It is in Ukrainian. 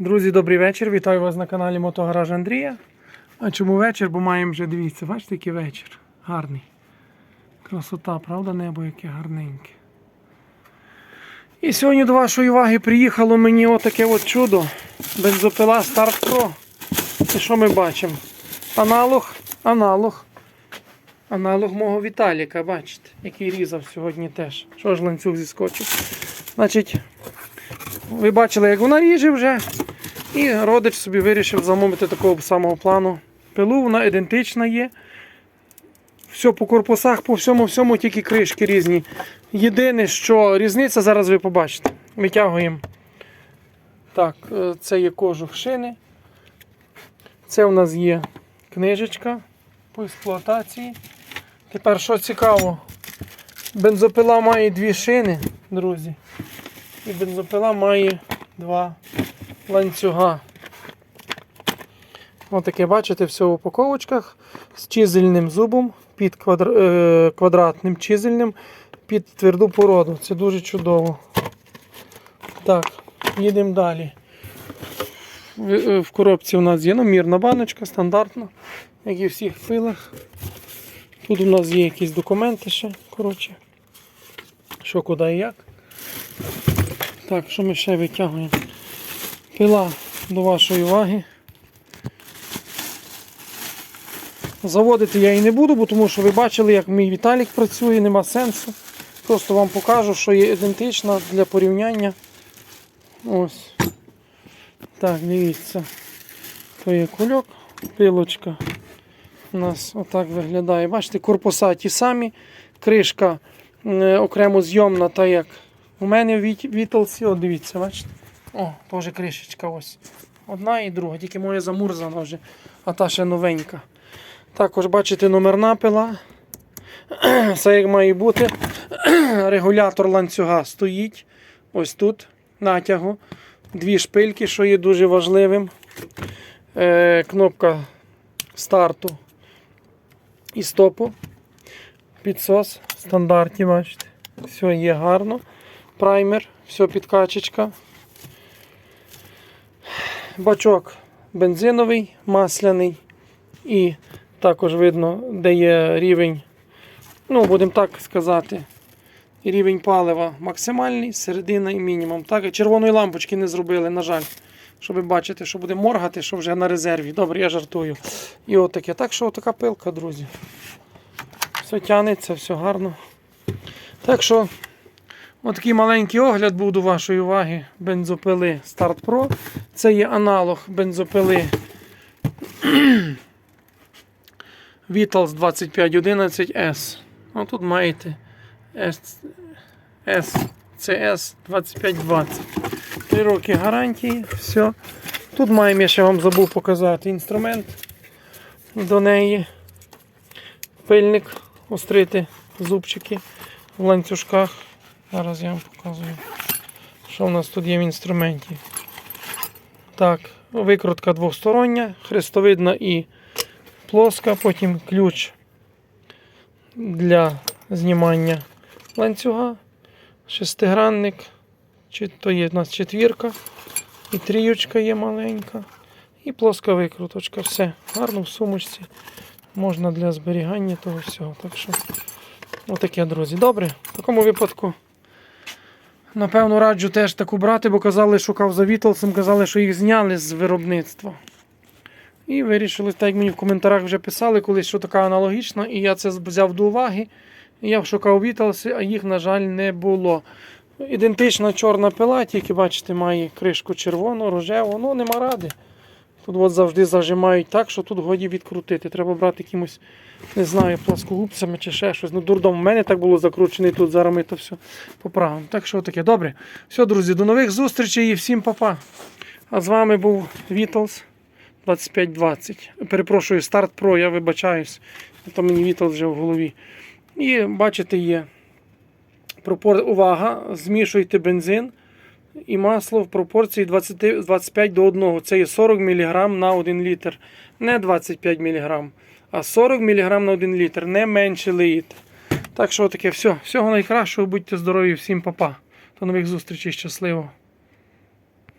Друзі, добрий вечір. Вітаю вас на каналі Мотогараж Андрія. А чому вечір? Бо маємо вже, дивіться, бачите, який вечір. Гарний. Красота, правда, небо яке гарненьке. І сьогодні до вашої уваги приїхало мені отаке от чудо. Бензопила Start Pro. І що ми бачимо? Аналог, аналог. Аналог мого Віталіка, бачите, який різав сьогодні теж. Що ж ланцюг зіскочив? Значить, ви бачили, як вона ріже вже. І родич собі вирішив замовити такого самого плану пилу. Вона ідентична є. Все по корпусах, по всьому, всьому, тільки кришки різні. Єдине, що різниця, зараз ви побачите. Витягуємо. Так, е, це є кожух шини. Це у нас є книжечка по експлуатації. Тепер, що цікаво, бензопила має дві шини, друзі. І бензопила має два ланцюга. Ось таке, бачите, все в упаковочках з чизельним зубом, під квадр... е, квадратним чизельним під тверду породу. Це дуже чудово. Так, їдемо далі. В, е, коробці у нас є ну, мірна баночка, стандартна, як і в всіх пилах. Тут у нас є якісь документи ще, коротше. Що, куди і як. Так, що ми ще витягуємо? Пила до вашої уваги. Заводити я її не буду, бо тому що ви бачили, як мій Віталік працює, нема сенсу. Просто вам покажу, що є ідентична для порівняння. Ось. Так, дивіться. То є кульок, пилочка. У нас отак виглядає. Бачите, корпуса ті самі, кришка е, окремо зйомна, та як у мене в Віт- Вітлсі, от дивіться, бачите? О, теж кришечка ось. Одна і друга, тільки моя замурзана вже, а та ще новенька. Також бачите номерна пила. Все як має бути. Регулятор ланцюга стоїть. Ось тут натягу. Дві шпильки, що є дуже важливим. Е, кнопка старту і стопу. Підсос стандарті, бачите. Все є гарно. Праймер, все підкачечка. Бачок бензиновий, масляний. І також видно, де є рівень, ну, будемо так сказати, рівень палива максимальний, середина і мінімум. Так, червоної лампочки не зробили, на жаль. Щоб бачити, що буде моргати, що вже на резерві. Добре, я жартую. І от таке. Так що така пилка, друзі. Все тянеться, все гарно. Так що, отакий маленький огляд був до вашої уваги бензопили Start Pro. Це є аналог бензопили Vitals 2511S. Ну, тут маєте SCS 2520. Три роки гарантії. Все. Тут маємо, я ще вам забув показати інструмент до неї. Пильник, острити зубчики в ланцюжках. Зараз я вам показую, що в нас тут є в інструменті. Так, викрутка двостороння, хрестовидна і плоска, потім ключ для знімання ланцюга, шестигранник, чи то є у нас четвірка, і тріючка є маленька, і плоска викруточка. Все гарно в сумочці. Можна для зберігання того всього. Так що, отаке, друзі. Добре, в такому випадку. Напевно, раджу теж таку брати, бо казали, шукав за Вітлсом, казали, що їх зняли з виробництва. І вирішили, так як мені в коментарях вже писали, колись, що така аналогічна, і я це взяв до уваги. Я шукав Вітлси, а їх, на жаль, не було. Ідентична чорна пила, тільки, бачите, має кришку червону, рожеву, ну нема ради. Тут от завжди зажимають так, що тут годі відкрутити. Треба брати якимось, не знаю, пласкогубцями чи ще щось. Ну, дурдом, у мене так було закручений тут, зараз ми то все поправимо. Так що таке, добре. Все, друзі, до нових зустрічей і всім па-па. А з вами був Вітлс 2520. Перепрошую, старт Pro, я вибачаюсь. То мені Вітлс вже в голові. І бачите, є пропор... увага, змішуйте бензин і масло в пропорції 20... 25 до 1. Це є 40 мг на 1 літр. Не 25 мг, а 40 мг на 1 літр. Не менше леїт. Так що таке, все. Всього найкращого, будьте здорові, всім па-па. До нових зустрічей, щасливо.